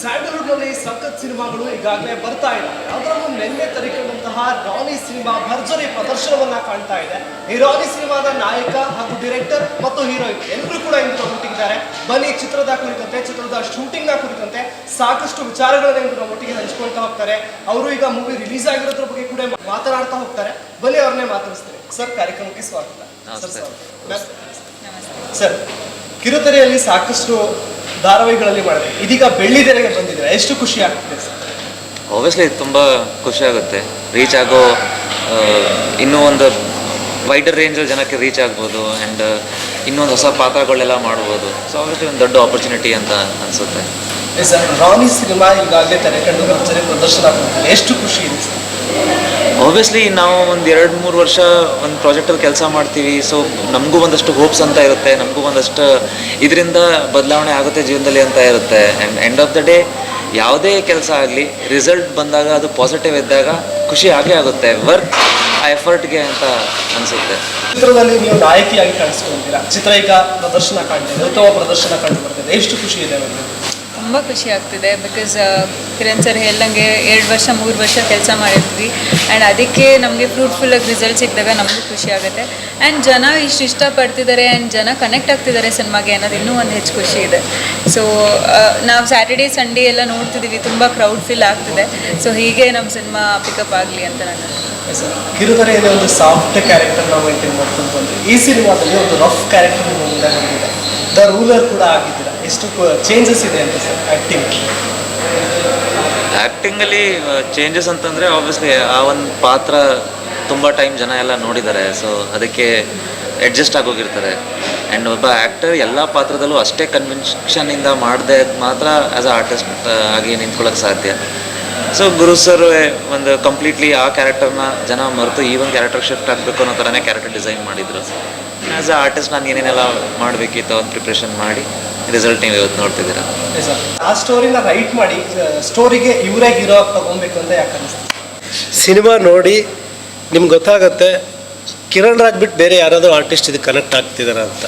ಸ್ಯಾಂಡಲ್ವುಡ್ನಲ್ಲಿ ಸಖತ್ ಸಿನಿಮಾಗಳು ಈಗಾಗಲೇ ಬರ್ತಾ ಇದೆ. ಅದರಲ್ಲೂ ನಿನ್ನೆ ತರಿಕೊಂಡಂತಹ ರಾನಿ ಸಿನಿಮಾ ಭರ್ಜರಿ ಪ್ರದರ್ಶನವನ್ನ ಕಾಣ್ತಾ ಇದೆ. ಈ ರಾನಿ ಸಿನಿಮಾದ ನಾಯಕ ಹಾಗೂ ಡಿರೆಕ್ಟರ್ ಮತ್ತು ಹೀರೋಯಿನ್ ಎಲ್ಲರೂ ಕೂಡ ಇಂದು ನಮ್ಮೊಟ್ಟಿಗಿದ್ದಾರೆ ಬನ್ನಿ ಚಿತ್ರದ ಕುರಿತಂತೆ ಚಿತ್ರದ ಶೂಟಿಂಗ್ನ ಕುರಿತಂತೆ ಸಾಕಷ್ಟು ವಿಚಾರಗಳನ್ನ ಇಂದು ನಮ್ಮೊಟ್ಟಿಗೆ ಹಂಚ್ಕೊಳ್ತಾ ಹೋಗ್ತಾರೆ. ಅವರು ಈಗ ಮೂವಿ ರಿಲೀಸ್ ಆಗಿರೋದ್ರ ಬಗ್ಗೆ ಕೂಡ ಮಾತನಾಡ್ತಾ ಹೋಗ್ತಾರೆ. ಬನ್ನಿ ಅವ್ರನ್ನೇ ಮಾತಾಡಿಸ್ತಾರೆ ಸರ್ ಕಾರ್ಯಕ್ರಮಕ್ಕೆ ಸ್ವಾಗತ. ಸರ್, ನಮಸ್ತೆ. ಸ್ವಾಗತ. ಸರ್ ಕಿರುತೆರೆಯಲ್ಲಿ ಸಾಕಷ್ಟು ಧಾರಾವಾಹಿಗಳಲ್ಲಿ ಮಾಡಿದೆ. ಇದೀಗ ಬೆಳ್ಳಿದೆರೆಗೆ ಬಂದಿದ್ರೆ ಎಷ್ಟು ಖುಷಿ ಆಗ್ತಿದೆ ಸರ್? ಆಬ್ವಿಯಸ್ಲಿ ತುಂಬ ಖುಷಿ ಆಗುತ್ತೆ. ರೀಚ್ ಆಗೋ ಇನ್ನೂ ಒಂದು ವೈಡರ್ ರೇಂಜಲ್ಲಿ ಜನಕ್ಕೆ ರೀಚ್ ಆಗ್ಬೋದು ಆ್ಯಂಡ್ ಇನ್ನೊಂದು ಹೊಸ ಪಾತ್ರಗಳೆಲ್ಲ ಮಾಡ್ಬೋದು. ಸೊ ಆಬ್ವಿಯಸ್ಲಿ ಒಂದು ದೊಡ್ಡ ಆಪರ್ಚುನಿಟಿ ಅಂತ ಅನಿಸುತ್ತೆ. ಸರ್ ರಾನಿ ಸಿನಿಮಾ ಈಗಾಗಲೇ ತೆರೆಕಂಡು ಕಂಡು ಪ್ರದರ್ಶನ ಆಗುತ್ತೆ ಎಷ್ಟು ಖುಷಿ ಇದೆ ಸರ್? ಆಬ್ವಿಯಸ್ಲಿ ನಾವು ಒಂದು ಎರಡು, ಮೂರು ವರ್ಷ ಒಂದು ಪ್ರಾಜೆಕ್ಟಲ್ಲಿ ಕೆಲಸ ಮಾಡ್ತೀವಿ. ಸೊ ನಮಗೂ ಒಂದಷ್ಟು ಹೋಪ್ಸ್ ಅಂತ ಇರುತ್ತೆ. ನಮಗೂ ಒಂದಷ್ಟು ಇದರಿಂದ ಬದಲಾವಣೆ ಆಗುತ್ತೆ ಜೀವನದಲ್ಲಿ ಅಂತ ಇರುತ್ತೆ. And end of the day ಯಾವುದೇ ಕೆಲಸ ಆಗಲಿ ರಿಸಲ್ಟ್ ಬಂದಾಗ ಅದು ಪಾಸಿಟಿವ್ ಇದ್ದಾಗ ಖುಷಿ ಆಗೇ ಆಗುತ್ತೆ. ವರ್ಕ್ ಆ ಎಫರ್ಟ್ಗೆ ಅಂತ ಅನಿಸುತ್ತೆ. ಚಿತ್ರದಲ್ಲಿ ನೀವು ನಾಯಕಿಯಾಗಿ ಕಾಣಿಸ್ಕೊಂಡಿದ್ದೀರಾ? ಚಿತ್ರೈಕ ಪ್ರದರ್ಶನ ಕಾಣ್ತಿದೆ, ಉತ್ತಮ ಪ್ರದರ್ಶನ ಕಂಡು ಬರ್ತಿದೆ. ಎಷ್ಟು ಖುಷಿ ಇದೆ ತುಂಬ ಖುಷಿ ಆಗ್ತಿದೆ ಬಿಕಾಸ್ ಕಿರಣ್ ಸರ್ ಹೇಳ್ದಂಗೆ ಎರಡು ವರ್ಷ, ಮೂರು ವರ್ಷ ಕೆಲಸ ಮಾಡಿರ್ತೀವಿ. ಆ್ಯಂಡ್ ಅದಕ್ಕೆ ನಮಗೆ ಫ್ರೂಟ್ಫುಲ್ ಆಗಿ ರಿಸಲ್ಟ್ ಸಿಕ್ಕಿದಾಗ ನಮಗೂ ಖುಷಿ ಆಗುತ್ತೆ. ಆ್ಯಂಡ್ ಜನ ಇಷ್ಟು ಇಷ್ಟಪಡ್ತಿದ್ದಾರೆ ಆ್ಯಂಡ್ ಜನ ಕನೆಕ್ಟ್ ಆಗ್ತಿದ್ದಾರೆ ಸಿನಿಮಾಗೆ ಅನ್ನೋದು ಇನ್ನೂ ಒಂದು ಹೆಚ್ಚು ಖುಷಿ ಇದೆ. ಸೊ ನಾವು ಸ್ಯಾಟರ್ಡೇ ಸಂಡೇ ಎಲ್ಲ ನೋಡ್ತಿದ್ದೀವಿ ತುಂಬ ಕ್ರೌಡ್ ಫೀಲ್ ಆಗ್ತಿದೆ. ಸೊ ಹೀಗೆ ನಮ್ಮ ಸಿನಿಮಾ ಪಿಕಪ್ ಆಗಲಿ ಅಂತ ನಾನು ಕಿರುತೆರೆಯಲ್ಲಿ ಒಂದು ಸಾಫ್ಟ್ ಮೇಂಟೈನ್ ಮಾಡ್ಕೊಂಡು ಬಂದ್ವಿ ಈ ಸಿನಿಮಾದಲ್ಲಿ ಒಂದು ರಫ್ ಕ್ಯಾರೆಕ್ಟರ್ ದ ರೂಲರ್ ಕೂಡ ಆಗಿದ್ದೀರಾ? ಎಷ್ಟು ಚೇಂಜಸ್ ಇದೆ ಅಂತ ಸರ್ ಆ್ಯಕ್ಟಿಂಗ್ ಆ್ಯಕ್ಟಿಂಗಲ್ಲಿ ಚೇಂಜಸ್ ಅಂತಂದರೆ ಆಬ್ವಿಯಸ್ಲಿ ಆ ಒಂದು ಪಾತ್ರ ತುಂಬ ಟೈಮ್ ಜನ ಎಲ್ಲ ನೋಡಿದ್ದಾರೆ. ಸೊ ಅದಕ್ಕೆ ಅಡ್ಜಸ್ಟ್ ಆಗೋಗಿರ್ತಾರೆ. ಆ್ಯಂಡ್ ಒಬ್ಬ ಆ್ಯಕ್ಟರ್ ಎಲ್ಲ ಪಾತ್ರದಲ್ಲೂ ಅಷ್ಟೇ ಕನ್ವಿನ್ಷನಿಂದ ಮಾಡದೆ ಮಾತ್ರ ಆ್ಯಸ್ ಅ ಆರ್ಟಿಸ್ಟ್ ಆಗಿ ನಿಂತ್ಕೊಳ್ಳೋಕೆ ಸಾಧ್ಯ. ಸೊ ಗುರು ಸರ್ ಒಂದು ಕಂಪ್ಲೀಟ್ಲಿ ಆ ಕ್ಯಾರೆಕ್ಟರ್ನ ಜನ ಮರೆತು ಈ ಒಂದು ಕ್ಯಾರೆಕ್ಟರ್ ಶಿಫ್ಟ್ ಆಗಬೇಕು ಅನ್ನೋ ಥರನೇ ಕ್ಯಾರೆಕ್ಟರ್ ಡಿಸೈನ್ ಮಾಡಿದರು. ಆ್ಯಸ್ ಅ ಆರ್ಟಿಸ್ಟ್ ನಾನು ಏನೇನೆಲ್ಲ ಮಾಡಬೇಕಿತ್ತು ಒಂದು ಪ್ರಿಪ್ರೇಷನ್ ಮಾಡಿ. ರಿಸಲ್ಟ್ ನೀವು ಇವತ್ತು ನೋಡ್ತಿದ್ದೀರಾ? ಸರ್ ಆ ಸ್ಟೋರಿನ ರೈಟ್ ಮಾಡಿ ಸ್ಟೋರಿಗೆ ಇವರೇ ಹೀರೋ ತಗೊಬೇಕು ಅಂತ ಯಾಕೆ ಅನಿಸ್ತು ಸಿನಿಮಾ ನೋಡಿ ನಿಮ್ಗೆ ಗೊತ್ತಾಗುತ್ತೆ ಕಿರಣ್ ರಾಜ್ ಬಿಟ್ಟು ಬೇರೆ ಯಾರಾದರೂ ಆರ್ಟಿಸ್ಟ್ ಇದಕ್ಕೆ ಕನೆಕ್ಟ್ ಆಗ್ತಿದಾರ ಅಂತ.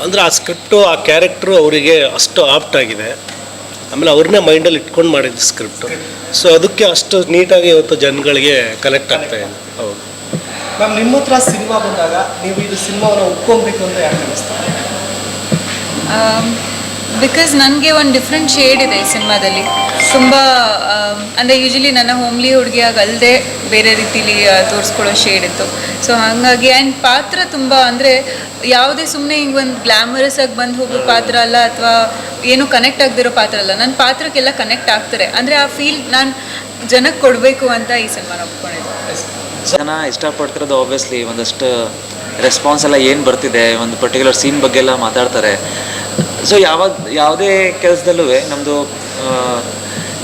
ಅಂದರೆ ಆ, ಸ್ಕ್ರಿಪ್ಟು ಆ ಕ್ಯಾರೆಕ್ಟ್ರು ಅವರಿಗೆ ಅಷ್ಟು ಆಪ್ಟ್ ಆಗಿದೆ. ಆಮೇಲೆ ಅವ್ರನ್ನೇ ಮೈಂಡಲ್ಲಿ ಇಟ್ಕೊಂಡು ಮಾಡಿದ್ದು ಸ್ಕ್ರಿಪ್ಟು ಸೊ ಅದಕ್ಕೆ ಅಷ್ಟು ನೀಟಾಗಿ ಇವತ್ತು ಜನಗಳಿಗೆ ಕನೆಕ್ಟ್ ಆಗ್ತಾ ಇದೆ. ಹೌದು ಮ್ಯಾಮ್ ನಿಮ್ಮ ಹತ್ರ ಸಿನಿಮಾ ಬಂದಾಗ ನೀವು ಇದು ಸಿನಿಮಾವನ್ನು ಒಪ್ಕೊಬೇಕು ಅಂತ ಯಾಕೆ ಅನಿಸ್ತಾ ಬಿಕಾಸ್ ನನಗೆ ಒಂದು ಡಿಫ್ರೆಂಟ್ ಶೇಡ್ ಇದೆ ಈ ಸಿನಿಮಾದಲ್ಲಿ. ತುಂಬ ಅಂದರೆ ಯೂಶಲಿ ನನ್ನ ಹೋಮ್ಲಿ ಹುಡುಗಿಯಾಗಿ ಅಲ್ಲದೆ ಬೇರೆ ರೀತಿಲಿ ತೋರಿಸ್ಕೊಳ್ಳೋ ಶೇಡ್ ಇತ್ತು. ಸೊ ಹಾಗಾಗಿ ಆ್ಯಂಡ್ ಪಾತ್ರ ತುಂಬ, ಅಂದರೆ ಯಾವುದೇ ಸುಮ್ಮನೆ ಹಿಂಗೆ ಒಂದು ಗ್ಲ್ಯಾಮರಸ್ ಆಗಿ ಬಂದು ಹೋಗೋ ಪಾತ್ರ ಅಲ್ಲ, ಅಥವಾ ಏನೂ ಕನೆಕ್ಟ್ ಆಗದಿರೋ ಪಾತ್ರ ಅಲ್ಲ ನನ್ನ ಪಾತ್ರಕ್ಕೆಲ್ಲ ಕನೆಕ್ಟ್ ಆಗ್ತಾರೆ. ಅಂದರೆ ಆ ಫೀಲ್ ನಾನು ಜನಕ್ಕೆ ಕೊಡಬೇಕು ಅಂತ ಈ ಸಿನಿಮಾನ ಒಪ್ಕೊಂಡಿದ್ದೆ. ಜನ ಇಷ್ಟಪಡ್ತಿರೋದು ಆಬ್ವಿಯಸ್ಲಿ ಒಂದಷ್ಟು ರೆಸ್ಪಾನ್ಸ್ ಎಲ್ಲ ಏನು ಬರ್ತಿದೆ ಒಂದು ಪರ್ಟಿಕ್ಯುಲರ್ ಸೀನ್ ಬಗ್ಗೆ ಎಲ್ಲ ಮಾತಾಡ್ತಾರೆ. ಸೊ ಯಾವಾಗ ಯಾವುದೇ ಕೆಲಸದಲ್ಲೂ ನಮ್ಮದು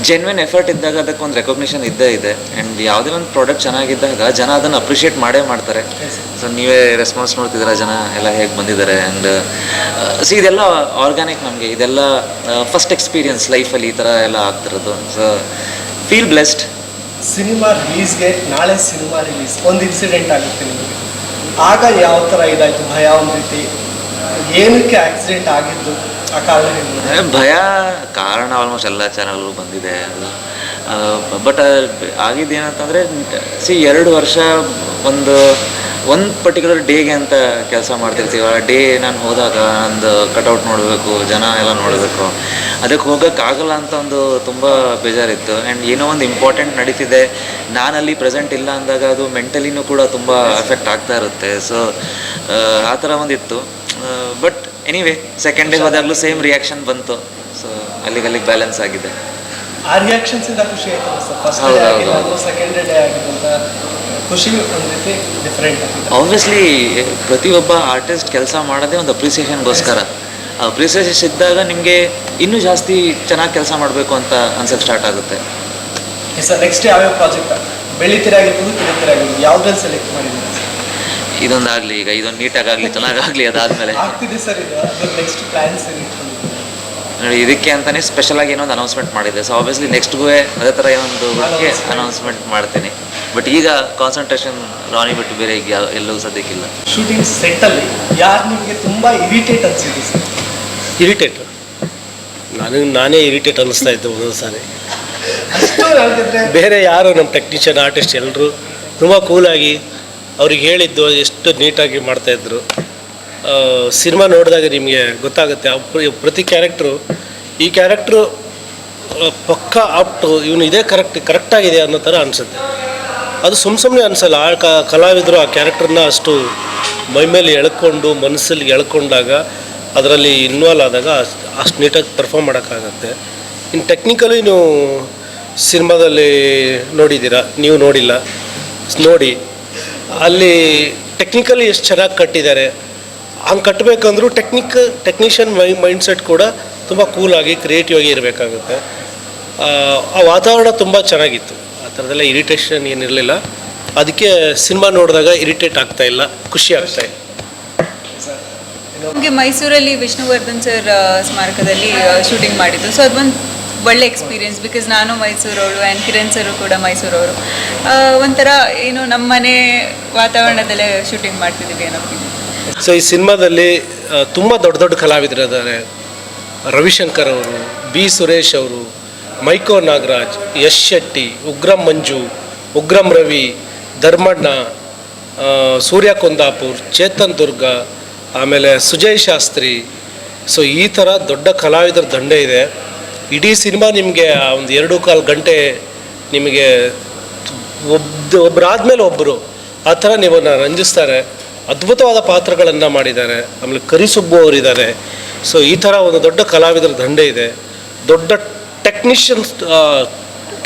ಜೆನ್ವಿನ್ ಎಫರ್ಟ್ ಇದ್ದಾಗ ಅದಕ್ಕೆ ಒಂದು ರೆಕಗ್ನಿಷನ್ ಇದ್ದೇ ಇದೆ. ಆ್ಯಂಡ್ ಯಾವುದೇ ಒಂದು ಪ್ರಾಡಕ್ಟ್ ಚೆನ್ನಾಗಿದ್ದಾಗ ಜನ ಅದನ್ನು ಅಪ್ರಿಷಿಯೇಟ್ ಮಾಡೇ ಮಾಡ್ತಾರೆ. ಸೊ ನೀವೇ ರೆಸ್ಪಾನ್ಸ್ ನೋಡ್ತಿದ್ದೀರಾ ಜನ ಎಲ್ಲ ಹೇಗೆ ಬಂದಿದ್ದಾರೆ ಆ್ಯಂಡ್ ಸೊ ಇದೆಲ್ಲ ಆರ್ಗ್ಯಾನಿಕ್ ನಮಗೆ. ಇದೆಲ್ಲ ಫಸ್ಟ್ ಎಕ್ಸ್ಪೀರಿಯನ್ಸ್ ಲೈಫಲ್ಲಿ ಈ ಥರ ಎಲ್ಲ ಆಗ್ತಿರೋದು. ಸೊ ಫೀಲ್ ಬ್ಲೆಸ್ಡ್ ಸಿನಿಮಾ ರಿಲೀಸ್ಗೆ ನಾಳೆ ಸಿನಿಮಾ ರಿಲೀಸ್ ಒಂದು ಇನ್ಸಿಡೆಂಟ್ ಆಗುತ್ತೆ ನಿಮಗೆ. ಆಗ ಯಾವ ಥರ ಇದಾಯಿತು? ಭಯ ಒಂದು ರೀತಿ, ಏನಕ್ಕೆ ಆಕ್ಸಿಡೆಂಟ್ ಆಗಿದ್ದು ಆ ಕಾರಣ ಭಯ ಕಾರಣ ಆಲ್ಮೋಸ್ಟ್ ಎಲ್ಲ ಚಾನಲ್ಗಳು ಬಂದಿದೆ. ಅದು ಬಟ್ ಆಗಿದ್ದೇನಂತಂದರೆ ಸಿ ಎರಡು ವರ್ಷ ಒಂದು ಒಂದು ಪರ್ಟಿಕ್ಯುಲರ್ ಡೇಗೆ ಅಂತ ಕೆಲಸ ಮಾಡ್ತಿರ್ತೀವಿ. ಆ ಡೇ ನಾನು ಹೋದಾಗ ನಂದು ಕಟೌಟ್ ನೋಡಬೇಕು, ಜನ ಎಲ್ಲ ನೋಡಬೇಕು. ಅದಕ್ಕೆ ಹೋಗೋಕ್ಕಾಗಲ್ಲ ಅಂತ ಒಂದು ತುಂಬ ಬೇಜಾರಿತ್ತು. ಆ್ಯಂಡ್ ಏನೋ ಒಂದು ಇಂಪಾರ್ಟೆಂಟ್ ನಡೀತಿದೆ. ನಾನಲ್ಲಿ ಪ್ರೆಸೆಂಟ್ ಇಲ್ಲ ಅಂದಾಗ ಅದು ಮೆಂಟಲಿನೂ ಕೂಡ ತುಂಬ ಎಫೆಕ್ಟ್ ಆಗ್ತಾ ಇರುತ್ತೆ. ಸೊ ಆ ಥರ ಒಂದಿತ್ತು. ಬಟ್ ಎನಿವೇ ಸೆಕೆಂಡ್ ಡೇ ಹೋದಾಗಲೂ ಸೇಮ್ ರಿಯಾಕ್ಷನ್ ಬಂತು. ಸೊ ಅಲ್ಲಿಗೆ ಅಲ್ಲಿಗೆ ಬ್ಯಾಲೆನ್ಸ್ ಆಗಿದೆ. ಆ ರಿಯಾಕ್ಷನ್ಸ್ ಇಂದ ಖುಷಿ ಆಯ್ತು ಸರ್ ಫಸ್ಟ್ ಡೇ ಆಗಿಲ್ಲ. ಸೆಕೆಂಡ್ ಡೇ ಖುಷಿ ಒಂದು ರೀತಿ ಡಿಫ್ರೆಂಟ್ ಆಬ್ವಿಯಸ್ಲಿ ಪ್ರತಿಯೊಬ್ಬ ಆರ್ಟಿಸ್ಟ್ ಕೆಲಸ ಮಾಡೋದೇ ಒಂದು ಅಪ್ರಿಸಿಯೇಷನ್ಗೋಸ್ಕರ ಅಪ್ರಿಸಿಯೇಷನ್ ಇದ್ದಾಗ ನಿಮಗೆ ಇನ್ನೂ ಜಾಸ್ತಿ ಚೆನ್ನಾಗಿ ಕೆಲಸ ಮಾಡಬೇಕು ಅಂತ ಅನ್ಸಕ್ಕೆ ಸ್ಟಾರ್ಟ್ ಆಗುತ್ತೆ. ಸರ್ ನೆಕ್ಸ್ಟ್ ಯಾವ್ಯಾವ ಪ್ರಾಜೆಕ್ಟ್ ಬೆಳಿತೀರ ಆಗಿರ್ಬೋದು ಕಿಳಿತೀರ ಆಗಿರ್ಬೋದು ಯಾವ್ದ್ರಲ್ಲಿ ಸೆಲೆಕ್ಟ್ ಮಾಡಿದ್ದೀರಾ? ಇದೊಂದಾಗಲಿ ಈಗ ಇದೊಂದು ನೀಟಾಗಲಿ ಚೆನ್ನಾಗಾಗಲಿ ಅದಾದಮೇಲೆ. ಆಗ್ತಿದೆ ಸರ್ ಇದು. ನೆಕ್ಸ್ಟ್ ಪ್ಲ್ಯಾನ್ಸ್ ಏನು ಇಟ್ಕೊಂಡಿದ್ದೀರಾ? ನೋಡಿ ಇದಕ್ಕೆ ಅಂತಲೇ ಸ್ಪೆಷಲಾಗಿ ಏನೋ ಒಂದು ಅನೌನ್ಸ್ಮೆಂಟ್ ಮಾಡಿದೆ. ಸೊ ಆಬ್ವಿಯಸ್ಲಿ ನೆಕ್ಸ್ಟ್ಗೂ ಅದೇ ಥರ ಏನೊಂದು ಅನೌನ್ಸ್ಮೆಂಟ್ ಮಾಡ್ತೀನಿ. ಬಟ್ ಈಗ ಕಾನ್ಸಂಟ್ರೇಷನ್ ರಾನಿ ಬಿಟ್ಟು ಬೇರೆ ಈಗ ಎಲ್ಲೂ ಸದ್ಯಕ್ಕಿಲ್ಲ. ಶೂಟಿಂಗ್ ಸೆಟ್ಟಲ್ಲಿ ಯಾರು ನಿಮಗೆ ತುಂಬ ಇರಿಟೇಟ್ ಅನ್ಸಿದೆ ಸರ್? ಇರಿಟೇಟ್ ನನಗೆ ನಾನೇ ಇರಿಟೇಟ್ ಅನ್ನಿಸ್ತಾ ಇದ್ದೆ ಒಂದೊಂದು ಸಾರಿ. ಬೇರೆ ಯಾರು ನಮ್ಮ ಟೆಕ್ನಿಷಿಯನ್ ಆರ್ಟಿಸ್ಟ್ ಎಲ್ಲರೂ ತುಂಬ ಕೂಲಾಗಿ ಅವ್ರಿಗೆ ಹೇಳಿದ್ದು ಎಷ್ಟು ನೀಟಾಗಿ ಮಾಡ್ತಾಯಿದ್ರು ಸಿನಿಮಾ ನೋಡಿದಾಗ ನಿಮಗೆ ಗೊತ್ತಾಗುತ್ತೆ ಪ್ರತಿ ಕ್ಯಾರೆಕ್ಟ್ರು ಈ ಕ್ಯಾರೆಕ್ಟ್ರು ಪಕ್ಕ ಆಪ್ಟು ಇವನು ಇದೇ ಕರೆಕ್ಟ್ ಕರೆಕ್ಟಾಗಿದೆ ಅನ್ನೋ ಥರ ಅನಿಸುತ್ತೆ. ಅದು ಸುಮ್ಮ ಸುಮ್ಮನೆ ಅನಿಸಲ್ಲ, ಆ ಕ, ಕಲಾವಿದರು ಆ ಕ್ಯಾರೆಕ್ಟ್ರನ್ನ ಅಷ್ಟು ಮೈಮೇಲೆ ಎಳ್ಕೊಂಡು ಮನಸ್ಸಲ್ಲಿ ಎಳ್ಕೊಂಡಾಗ ಅದರಲ್ಲಿ ಇನ್ವಾಲ್ವ್ ಆದಾಗ ಅಷ್ಟು ನೀಟಾಗಿ ಪರ್ಫಾರ್ಮ್ ಮಾಡೋಕ್ಕಾಗತ್ತೆ. ಇನ್ನು ಟೆಕ್ನಿಕಲಿ ನೀವು ಸಿನಿಮಾದಲ್ಲಿ ನೋಡಿದ್ದೀರಾ? ನೀವು ನೋಡಿಲ್ಲ. ನೋಡಿ. ಅಲ್ಲಿ ಟೆಕ್ನಿಕಲಿ ಎಷ್ಟು ಚೆನ್ನಾಗಿ ಕಟ್ಟಿದ್ದಾರೆ. ಹಂಗೆ ಕಟ್ಟಬೇಕಂದ್ರೂ technique technician my mindset ಕೂಡ ತುಂಬ ಕೂಲಾಗಿ ಕ್ರಿಯೇಟಿವ್ ಆಗಿ ಇರಬೇಕಾಗುತ್ತೆ. ಆ ವಾತಾವರಣ ತುಂಬ ಚೆನ್ನಾಗಿತ್ತು. ಆ ಥರದೆಲ್ಲ ಇರಿಟೇಷನ್ ಏನಿರಲಿಲ್ಲ ಅದಕ್ಕೆ ಸಿನಿಮಾ ನೋಡಿದಾಗ ಇರಿಟೇಟ್ ಆಗ್ತಾ ಇಲ್ಲ, ಖುಷಿ ಆಗ್ತಾ ಇಲ್ಲ. ನಮಗೆ ಮೈಸೂರಲ್ಲಿ ವಿಷ್ಣುವರ್ಧನ್ ಸರ್ ಸ್ಮಾರಕದಲ್ಲಿ ಶೂಟಿಂಗ್ ಮಾಡಿದ್ದು. ಸೊ ಅದೊಂದು ಒಳ್ಳೆ ಎಕ್ಸ್ಪೀರಿಯನ್ಸ್ ಬಿಕಾಸ್ ನಾನು ಮೈಸೂರವಳು ಆ್ಯಂಡ್ ಕಿರಣ್ ಸರು ಕೂಡ ಮೈಸೂರವರು. ಒಂಥರ, ಏನು ನಮ್ಮ ಮನೆ ವಾತಾವರಣದಲ್ಲೇ ಶೂಟಿಂಗ್ ಮಾಡ್ತಿದ್ದೀವಿ ಅನ್ನೋ. ಸೊ ಈ ಸಿನಿಮಾದಲ್ಲಿ ತುಂಬ ದೊಡ್ಡ ದೊಡ್ಡ ಕಲಾವಿದರಿದ್ದಾರೆ ರವಿಶಂಕರ್ ಅವರು, ಬಿ ಸುರೇಶ್ ಅವರು, ಮೈಕೋ ನಾಗರಾಜ್, ಯಶ್ ಶೆಟ್ಟಿ, ಉಗ್ರಂ ಮಂಜು, ಉಗ್ರಂ ರವಿ, ಧರ್ಮಣ್ಣ ಸೂರ್ಯ ಕುಂದಾಪುರ್, ಚೇತನ್ ದುರ್ಗ, ಆಮೇಲೆ ಸುಜಯ್ ಶಾಸ್ತ್ರಿ. ಸೊ ಈ ಥರ ದೊಡ್ಡ ಕಲಾವಿದರ ದಂಡೆ ಇದೆ. ಇಡೀ ಸಿನಿಮಾ ನಿಮಗೆ ಒಂದು ಎರಡು ಕಾಲು ಗಂಟೆ ನಿಮಗೆ ಒಬ್ಬ ಒಬ್ಬರಾದ್ಮೇಲೆ ಒಬ್ಬರು ಆ ಥರ ನೀವನ್ನ ರಂಜಿಸ್ತಾರೆ. ಅದ್ಭುತವಾದ ಪಾತ್ರಗಳನ್ನು ಮಾಡಿದ್ದಾರೆ. ಆಮೇಲೆ ಕರಿಸುಬ್ಬು ಅವರಿದ್ದಾರೆ. ಸೊ ಈ ಥರ ಒಂದು ದೊಡ್ಡ ಕಲಾವಿದರ ದಂಡೆ ಇದೆ. ದೊಡ್ಡ ಟೆಕ್ನಿಷಿಯನ್ಸ್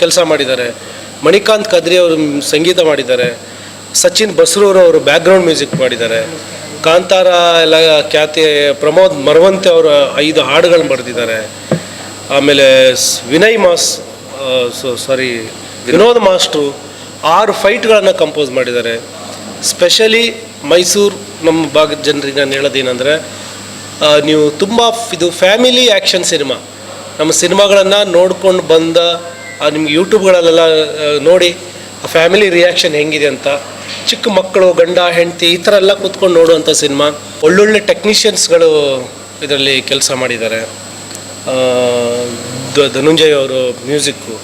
ಕೆಲಸ ಮಾಡಿದ್ದಾರೆ. ಮಣಿಕಾಂತ್ ಕದ್ರಿ ಅವರು ಸಂಗೀತ ಮಾಡಿದ್ದಾರೆ. ಸಚಿನ್ ಬಸ್ರೂರ್ ಅವರು ಬ್ಯಾಕ್ಗ್ರೌಂಡ್ ಮ್ಯೂಸಿಕ್ ಮಾಡಿದ್ದಾರೆ. ಕಾಂತಾರ ಎಲ್ಲ ಖ್ಯಾತಿ, ಪ್ರಮೋದ್ ಮರವಂತೆ ಅವರು ಐದು ಹಾಡುಗಳನ್ನು ಬರೆದಿದ್ದಾರೆ. ಆಮೇಲೆ ವಿನಯ್ ಮಾಸ್ ಸಾರಿ ವಿನೋದ್ ಮಾಸ್ಟ್ರು ಆರು ಫೈಟ್ಗಳನ್ನು ಕಂಪೋಸ್ ಮಾಡಿದ್ದಾರೆ. ಸ್ಪೆಷಲಿ ಮೈಸೂರು ನಮ್ಮ ಭಾಗದ ಜನರಿಗೆ ನಾನು ಹೇಳೋದೇನೆಂದರೆ ನೀವು ತುಂಬ ಇದು ಫ್ಯಾಮಿಲಿ ಆ್ಯಕ್ಷನ್ ಸಿನಿಮಾ. ನಮ್ಮ ಸಿನಿಮಾಗಳನ್ನು ನೋಡ್ಕೊಂಡು ಬಂದ ನಿಮ್ಗೆ ಯೂಟ್ಯೂಬ್ಗಳಲ್ಲೆಲ್ಲ ನೋಡಿ, ಆ ಫ್ಯಾಮಿಲಿ ರಿಯಾಕ್ಷನ್ ಹೆಂಗಿದೆ ಅಂತ. ಚಿಕ್ಕ ಮಕ್ಕಳು, ಗಂಡ, ಹೆಂಡತಿ, ಈ ಥರ ಎಲ್ಲ ಕೂತ್ಕೊಂಡು ನೋಡುವಂಥ ಸಿನಿಮಾ. ಒಳ್ಳೊಳ್ಳೆ ಟೆಕ್ನಿಷಿಯನ್ಸ್ಗಳು ಇದರಲ್ಲಿ ಕೆಲಸ ಮಾಡಿದ್ದಾರೆ. ಧನುಂಜಯ್ ಅವರು ಮ್ಯೂಸಿಕ್ಕು.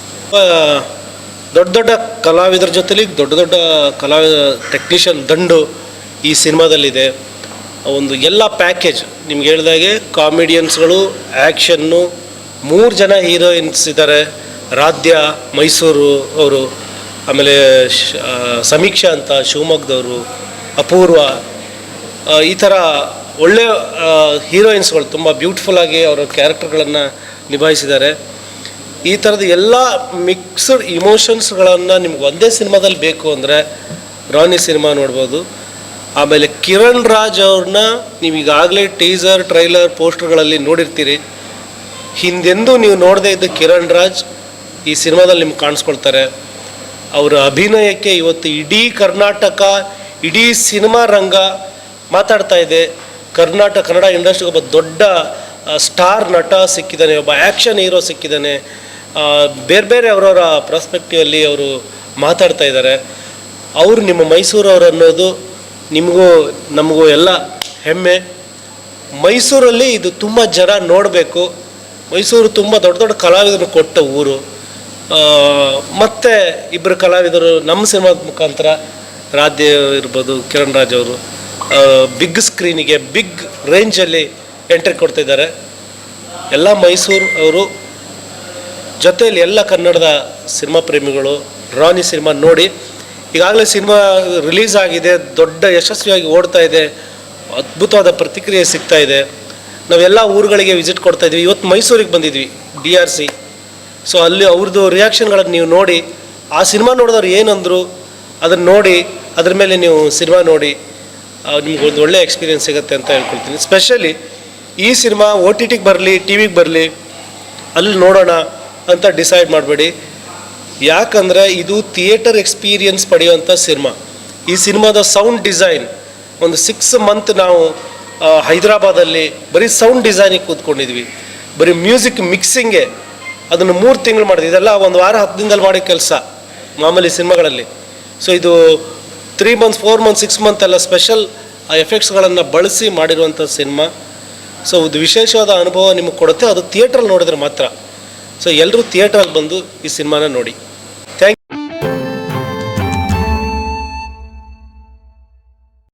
ದೊಡ್ಡ ದೊಡ್ಡ ಕಲಾವಿದರ ಜೊತೆಲಿ ದೊಡ್ಡ ದೊಡ್ಡ ಕಲಾವಿದ ಟೆಕ್ನಿಷಿಯನ್ ದಂಡು ಈ ಸಿನಿಮಾದಲ್ಲಿದೆ. ಒಂದು ಎಲ್ಲ ಪ್ಯಾಕೇಜ್ ನಿಮ್ಗೆ ಹೇಳಿದಾಗೆ ಕಾಮಿಡಿಯನ್ಸ್ಗಳು ಆ್ಯಕ್ಷನ್ನು ಮೂರು ಜನ ಹೀರೋಯಿನ್ಸ್ ಇದ್ದಾರೆ. ರಾಧ್ಯ, ಮೈಸೂರು ಅವರು, ಆಮೇಲೆ ಸಮೀಕ್ಷಾ ಅಂತ ಶಿವಮೊಗ್ಗದವರು, ಅಪೂರ್ವ ಈ ಥರ ಒಳ್ಳೆ ಹೀರೋಯಿನ್ಸ್ಗಳು ತುಂಬ ಬ್ಯೂಟಿಫುಲ್ಲಾಗಿ ಅವರ ಕ್ಯಾರೆಕ್ಟರ್ಗಳನ್ನು ನಿಭಾಯಿಸಿದ್ದಾರೆ. ಈ ಥರದ ಎಲ್ಲ ಮಿಕ್ಸ್ಡ್ ಇಮೋಷನ್ಸ್ಗಳನ್ನು ನಿಮ್ಗೆ ಒಂದೇ ಸಿನಿಮಾದಲ್ಲಿ ಬೇಕು ಅಂದರೆ ರಾನಿ ಸಿನಿಮಾ ನೋಡ್ಬೋದು. ಆಮೇಲೆ ಕಿರಣ್ ರಾಜ್ ಅವ್ರನ್ನ ನೀವು ಈಗಾಗಲೇ ಟೀಸರ್ ಟ್ರೈಲರ್ ಪೋಸ್ಟರ್ಗಳಲ್ಲಿ ನೋಡಿರ್ತೀರಿ. ಹಿಂದೆಂದೂ ನೀವು ನೋಡದೇ ಇದ್ದ ಕಿರಣ್ ರಾಜ್ ಈ ಸಿನಿಮಾದಲ್ಲಿ ನಿಮ್ಗೆ ಕಾಣಿಸ್ಕೊಳ್ತಾರೆ. ಅವರ ಅಭಿನಯಕ್ಕೆ ಇವತ್ತು ಇಡೀ ಕರ್ನಾಟಕ, ಇಡೀ ಸಿನಿಮಾ ರಂಗ ಮಾತಾಡ್ತಾ ಇದೆ. ಕರ್ನಾಟಕ, ಕನ್ನಡ ಇಂಡಸ್ಟ್ರಿಗೆ ಒಬ್ಬ ದೊಡ್ಡ ಸ್ಟಾರ್ ನಟ ಸಿಕ್ಕಿದ್ದಾನೆ, ಒಬ್ಬ ಆ್ಯಕ್ಷನ್ ಹೀರೋ ಸಿಕ್ಕಿದ್ದಾನೆ. ಬೇರೆ ಬೇರೆ ಅವರವರ ಪ್ರಾಸ್ಪೆಕ್ಟಿವಲ್ಲಿ ಅವರು ಮಾತಾಡ್ತಾ ಇದ್ದಾರೆ. ಅವರು ನಿಮ್ಮ ಮೈಸೂರವರು ಅನ್ನೋದು ನಿಮಗೂ, ನಮಗೂ ಎಲ್ಲ ಹೆಮ್ಮೆ. ಮೈಸೂರಲ್ಲಿ ಇದು ತುಂಬ ಜನ ನೋಡಬೇಕು. ಮೈಸೂರು ತುಂಬ ದೊಡ್ಡ ದೊಡ್ಡ ಕಲಾವಿದರು ಕೊಟ್ಟ ಊರು. ಮತ್ತು ಇಬ್ಬರು ಕಲಾವಿದರು ನಮ್ಮ ಸಿನಿಮಾದ ಮುಖಾಂತರ ರಾಧ್ಯ ಇರ್ಬೋದು, ಕಿರಣ್ ರಾಜ್ ಅವರು ಬಿಗ್ ಸ್ಕ್ರೀನಿಗೆ ಬಿಗ್ ರೇಂಜಲ್ಲಿ ಎಂಟ್ರಿ ಕೊಡ್ತಿದ್ದಾರೆ. ಎಲ್ಲ ಮೈಸೂರು ಅವರು ಜೊತೆಯಲ್ಲಿ ಎಲ್ಲ ಕನ್ನಡದ ಸಿನಿಮಾ ಪ್ರೇಮಿಗಳು ರಾಣಿ ಸಿನಿಮಾ ನೋಡಿ ಈಗಾಗಲೇ ಸಿನಿಮಾ ರಿಲೀಸ್ ಆಗಿದೆ, ದೊಡ್ಡ ಯಶಸ್ವಿಯಾಗಿ ಓಡ್ತಾ ಇದೆ, ಅದ್ಭುತವಾದ ಪ್ರತಿಕ್ರಿಯೆ ಸಿಗ್ತಾ ಇದೆ. ನಾವೆಲ್ಲ ಊರುಗಳಿಗೆ ವಿಸಿಟ್ ಕೊಡ್ತಾ ಇದ್ವಿ. ಇವತ್ತು ಮೈಸೂರಿಗೆ ಬಂದಿದ್ವಿ ಡಿ ಆರ್ ಸಿ ಸೊ ಅಲ್ಲಿ ಅವ್ರದ್ದು ರಿಯಾಕ್ಷನ್ಗಳನ್ನು ನೀವು ನೋಡಿ, ಆ ಸಿನಿಮಾ ನೋಡಿದವ್ರು ಏನಂದರು ಅದನ್ನು ನೋಡಿ, ಅದ್ರ ಮೇಲೆ ನೀವು ಸಿನಿಮಾ ನೋಡಿ ನಿಮ್ಗೆ ಒಂದು ಒಳ್ಳೆ ಎಕ್ಸ್ಪೀರಿಯನ್ಸ್ ಸಿಗುತ್ತೆ ಅಂತ ಹೇಳ್ಕೊಳ್ತೀನಿ. ಸ್ಪೆಷಲಿ ಈ ಸಿನಿಮಾ ಓ ಟಿ ಟಿಗೆ ಬರಲಿ ಟಿ ವಿಗೆ ಬರಲಿ, ಅಲ್ಲಿ ನೋಡೋಣ ಅಂತ ಡಿಸೈಡ್ ಮಾಡಬೇಡಿ. ಯಾಕಂದರೆ ಇದು ಥಿಯೇಟರ್ ಎಕ್ಸ್ಪೀರಿಯನ್ಸ್ ಪಡೆಯುವಂಥ ಸಿನಿಮಾ. ಈ ಸಿನಿಮಾದ ಸೌಂಡ್ ಡಿಸೈನ್ ಒಂದು ಸಿಕ್ಸ್ ಮಂತ್ ನಾವು ಹೈದರಾಬಾದಲ್ಲಿ ಬರೀ ಸೌಂಡ್ ಡಿಸೈನಿಗೆ ಕೂತ್ಕೊಂಡಿದ್ವಿ. ಬರೀ ಮ್ಯೂಸಿಕ್ ಮಿಕ್ಸಿಂಗೆ ಅದನ್ನು ಮೂರು ತಿಂಗಳು ಮಾಡಿದ್ವಿ. ಇದೆಲ್ಲ ಒಂದು ವಾರ ಹತ್ತು ದಿನದಲ್ಲಿ ಮಾಡೋ ಕೆಲಸ ಮಾಮೂಲಿ ಸಿನಿಮಾಗಳಲ್ಲಿ. ಸೊ ಇದು three months four month six month ಎಲ್ಲ ಸ್ಪೆಷಲ್ ಆ ಎಫೆಕ್ಟ್ಸ್ಗಳನ್ನು ಬಳಸಿ ಮಾಡಿರುವಂಥ ಸಿನಿಮಾ. ಸೊ ಇದು ವಿಶೇಷವಾದ ಅನುಭವ ನಿಮಗೆ ಕೊಡುತ್ತೆ. ಅದು ಥಿಯೇಟ್ರಲ್ಲಿ ನೋಡಿದ್ರೆ ಮಾತ್ರ. ಸೊ ಎಲ್ಲರೂ ಥಿಯೇಟ್ರಲ್ಲಿ ಬಂದು ಈ ಸಿನಿಮಾನ ನೋಡಿ.